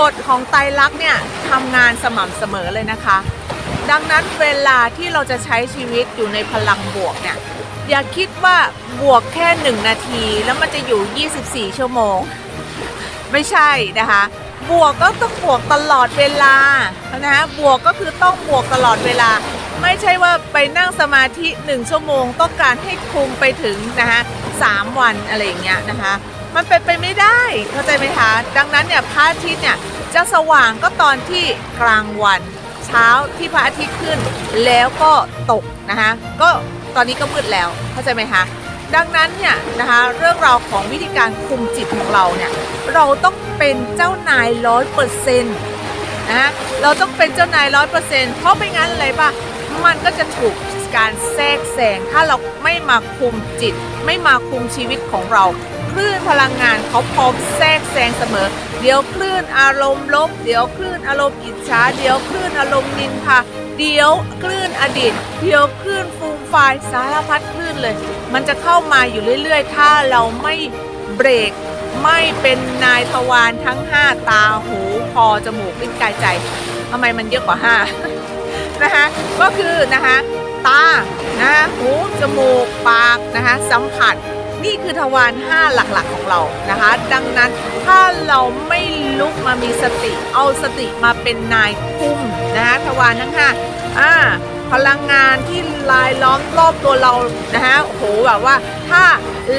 กฎของไตรลักษณ์เนี่ยทำงานสม่ำเสมอเลยนะคะ ดังนั้นเวลาที่เราจะใช้ชีวิตอยู่ในพลังบวกเนี่ยอย่าคิดว่าบวกแค่หนึ่งนาที แล้วมันจะอยู่ 24 ชั่วโมง ไม่ใช่นะคะ บวกก็ต้องบวกตลอดเวลานะฮะบวกก็คือต้องบวกตลอดเวลา ไม่ใช่ว่าไปนั่งสมาธิ 1 ชั่วโมง ต้องการให้คุมไปถึงนะคะสามวันอะไรอย่างเงี้ยนะคะ มันเป็นไปไม่ได้เข้าใจไหมคะดังนั้นเนี่ยพระอาทิตย์เนี่ยจะสว่างก็ตอนที่กลางวัน เช้าที่พระอาทิตย์ขึ้น แล้วก็ตกนะคะก็ตอนนี้ก็มืดแล้วเข้าใจไหมคะดังนั้นเนี่ยนะคะเรื่องราวของวิธีการคุมจิตของเราเนี่ยเราต้องเป็นเจ้านายร้อยเปอร์เซ็นต์นะเราต้องเป็นเจ้านายร้อยเปอร์เซ็นต์เพราะไม่งั้นอะไรปะมันก็จะถูกการแทรกแซงถ้าเราไม่มาคุมจิต ไม่มาคุมชีวิตของเรา คลื่นพลังงานเขาพร้อมแทรกแซงเสมอ เดี๋ยวคลื่นอารมณ์ลบ เดี๋ยวคลื่นอารมณ์อิจฉา เดี๋ยวคลื่นอารมณ์นินทาเดี๋ยวคลื่นอดีต เดี๋ยวคลื่นฟูมไฟสารพัดคลื่นเลย มันจะเข้ามาอยู่เรื่อยๆ ถ้าเราไม่เบรกไม่เป็นนายทวารทั้ง 5 ตาหูคอจมูกลิ้นกายใจทำไมมันเยอะกว่า5นะคะก็คือนะคะตานะคะหูจมูกปากนะคะสัมผัส นี่คือทวาร5หลักๆของเรานะคะ ดังนั้นถ้าเราไม่ลุกมามีสติ เอาสติมาเป็นนายคุมนะคะทวารทั้ง5อ่า พลังงานที่ลายล้อมรอบตัวเรานะคะโอ้โหแบบว่าถ้า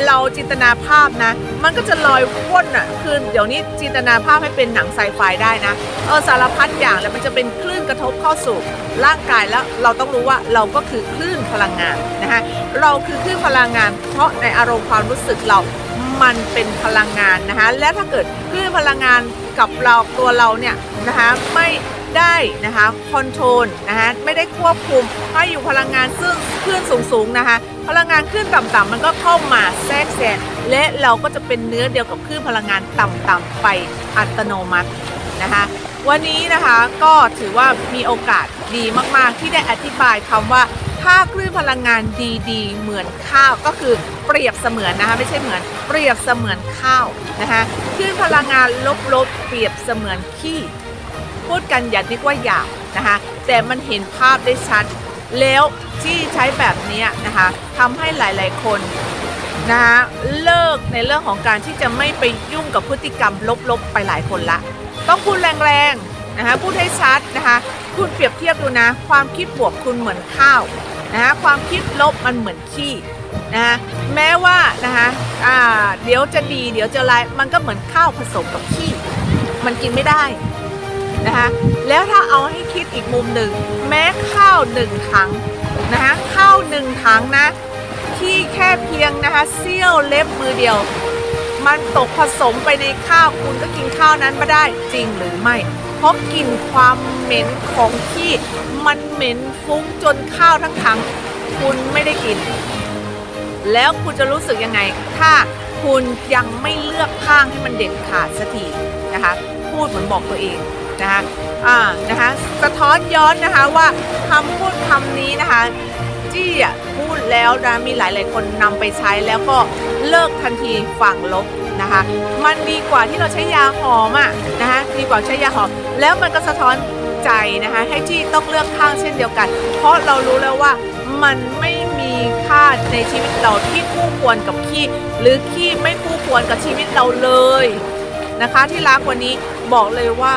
เราจินตนาภาพนะ มันก็จะลอยว่นอะคือเดี๋ยวนี้จินตนาภาพให้เป็นหนังไซไฟได้นะเออสารพัดอย่างแล้วมันจะเป็นคลื่นกระทบเข้าสู่ร่างกายแล้วเราต้องรู้ว่าเราก็คือคลื่นพลังงานนะคะเราคือคลื่นพลังงาน เพราะในอารมณ์ความรู้สึกเรามันเป็นพลังงานนะคะและถ้าเกิดคลื่นพลังงานกับเราตัวเราเนี่ยนะคะไม่ ได้นะคะคอนโทรลนะคะไม่ได้ควบคุมให้อยู่พลังงานซึ่งคลื่นสูงๆนะคะ พลังงานคลื่นต่ำๆมันก็เข้ามาแทรกแซงและเราก็จะเป็นเนื้อเดียวกับคลื่นพลังงานต่ำๆไปอัตโนมัตินะคะ วันนี้นะคะก็ถือว่ามีโอกาสดีมากๆ ที่ได้อธิบายคำว่าถ้าคลื่นพลังงานดีๆ เหมือนข้าวก็คือเปรียบเสมือนนะคะไม่ใช่เหมือนเปรียบเสมือนข้าวนะคะคลื่นพลังงานลบๆ เปรียบเสมือนขี้ พูดกันอย่านึกว่าหยาบนะคะ แต่มันเห็นภาพได้ชัด แล้วที่ใช้แบบนี้นะคะทำให้หลายๆคนนะคะเลิกในเรื่องของการที่จะไม่ไปยุ่งกับพฤติกรรมลบๆไปหลายคนละ ต้องพูดแรงๆนะคะพูดให้ชัดนะคะคุณเปรียบเทียบดูนะ ความคิดบวกคุณเหมือนข้าวนะคะความคิดลบมันเหมือนขี้นะคะแม้ว่านะคะอ่าเดี๋ยวจะดีเดี๋ยวจะร้ายมันก็เหมือนข้าวผสมกับขี้มันกินไม่ได้ นะคะแล้วถ้าเอาให้คิดอีกมุมหนึ่ง แม้ข้าวหนึ่งถังนะคะข้าวหนึ่งถังนะ ที่แค่เพียงนะคะเสี้ยวเล็บมือเดียว มันตกผสมไปในข้าวคุณก็กินข้าวนั้นไมาได้จริงหรือไม่เพราะกลิ่นความเหม็นของขี้มันเหม็นฟุ้งจนข้าวทั้งถังคุณไม่ได้กิน แล้วคุณจะรู้สึกยังไง ถ้าคุณยังไม่เลือกข้างให้มันเด็ดขาดสักทีนะคะ พูดเหมือนบอกตัวเอง นะคะอ่านะคะสะท้อนย้อนนะคะว่าคำพูดคำนี้นะคะจี้อ่พูดแล้วนะมีหลายๆคนนำไปใช้แล้วก็เลิกทันทีฝั่งลบนะคะ มันดีกว่าที่เราใช้ยาหอมอะนะคะดีกว่าใช้ยาหอม แล้วมันก็สะท้อนใจนะคะให้จี้ต้องเลือกข้างเช่นเดียวกัน เพราะเรารู้แล้วว่ามันไม่มีค่าในชีวิตเราที่คู่ควรกับขี้หรือขี้ไม่คู่ควรกับชีวิตเราเลยนะคะ ที่รักวันนี้บอกเลยว่า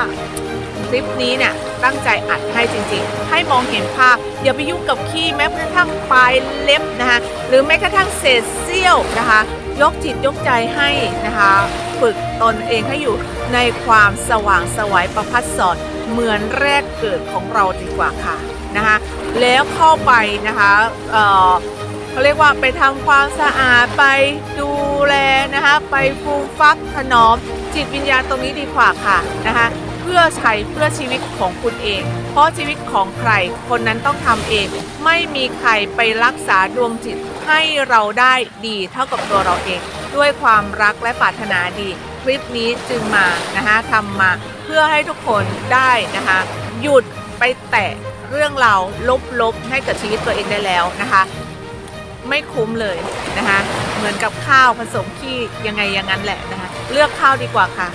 คลิปนี้เนี่ยตั้งใจอัดให้จริงๆ ให้มองเห็นภาพ อย่าไปยุ่งกับขี้แม้กระทั่งปลายเล็บนะคะหรือแม้กระทั่งเศษเสี้ยวนะคะ ยกจิตยกใจให้นะคะฝึกตนเองให้อยู่ในความสว่างสวัยประพัดสอนเหมือนแรกเกิดของเราดีกว่าค่ะนะคะแล้วเข้าไปนะคะเออเขาเรียกว่าไปทำความสะอาดไปดูแลนะคะไปฟูมฟักถนอมจิตวิญญาณตรงนี้ดีกว่าค่ะนะคะ พื่อใช้เพื่อชีวิตของคุณเอง เพราะชีวิตของใคร คนนั้นต้องทำเอง ไม่มีใครไปรักษาดวงจิตให้เราได้ดีเท่ากับตัวเราเอง ด้วยความรักและปรารถนาดี คลิปนี้จึงมานะคะทำมาเพื่อให้ทุกคนได้นะคะ หยุดไปแตะเรื่องเราลบๆให้กับชีวิตตัวเองได้แล้วนะคะ ไม่คุ้มเลยนะคะ เหมือนกับข้าวผสมขี้ยังไงอย่างนั้นแหละนะคะ เลือกข้าวดีกว่าค่ะ